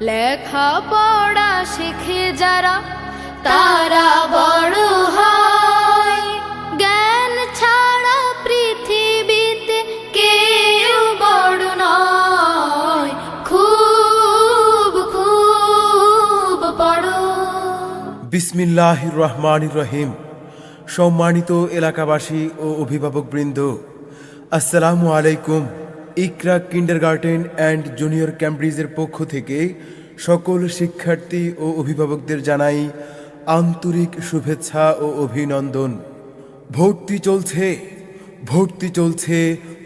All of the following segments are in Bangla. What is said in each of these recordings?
লেখা পড়া শিখে যারা, তারা বড় জ্ঞান ছাড়া পৃথিবীতে কেউ বিসমিল্লাহ রহমান রহিম সম্মানিত এলাকাবাসী ও অভিভাবকবৃন্দ, আসসালামু আলাইকুম। Iqra kindergarten and junior ক্যাম্ব্রিজের পক্ষ থেকে সকল শিক্ষার্থী ও অভিভাবকদের জানাই আন্তরিক শুভেচ্ছা ও অভিনন্দন। ভর্তি চলছে ভর্তি চলছে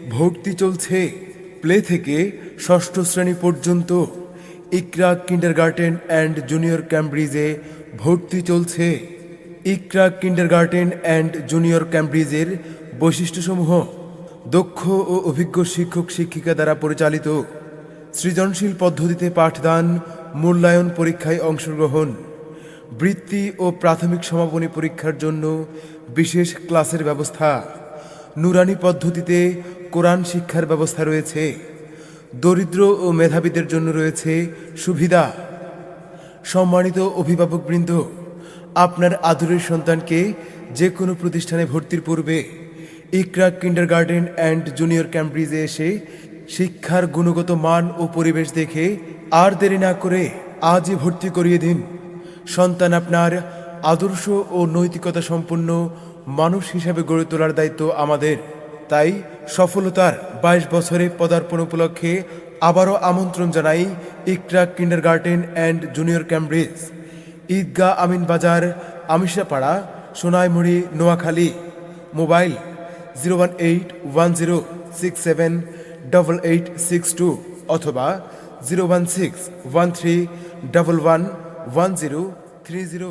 ভর্তি চলছে। প্লে থেকে ষষ্ঠ শ্রেণি পর্যন্ত Iqra kindergarten and junior ক্যাম্ব্রিজে ভর্তি চলছে। Iqra kindergarten and junior ক্যাম্ব্রিজের বৈশিষ্ট্যসমূহ দক্ষ ও অভিজ্ঞ শিক্ষক শিক্ষিকা দ্বারা পরিচালিত সৃজনশীল পদ্ধতিতে পাঠদান, মূল্যায়ন পরীক্ষায় অংশগ্রহণ, বৃত্তি ও প্রাথমিক সমাপনী পরীক্ষার জন্য বিশেষ ক্লাসের ব্যবস্থা, নুরানি পদ্ধতিতে কোরআন শিক্ষার ব্যবস্থা রয়েছে, দরিদ্র ও মেধাবীদের জন্য রয়েছে সুবিধা। সম্মানিত অভিভাবকবৃন্দ, আপনার আদরের সন্তানকে যে কোনো প্রতিষ্ঠানে ভর্তির পূর্বে Iqra kindergarten and junior ক্যাম্ব্রিজে এসে শিক্ষার গুণগত মান ও পরিবেশ দেখে আর দেরি না করে আজই ভর্তি করিয়ে দিন। সন্তান আপনার আদর্শ ও নৈতিকতা সম্পন্ন মানুষ হিসাবে গড়ে তোলার দায়িত্ব আমাদের। তাই সফলতার বাইশ বছরে পদার্পণ উপলক্ষে আবারও আমন্ত্রণ জানাই Iqra kindergarten and junior Cambridge. Eidgah Amin Bazar Amishapara, Sonaimuri, Noakhali. Mobile zero one eight one zero six seven double eight six two অথবা zero one six one three double one one zero three zero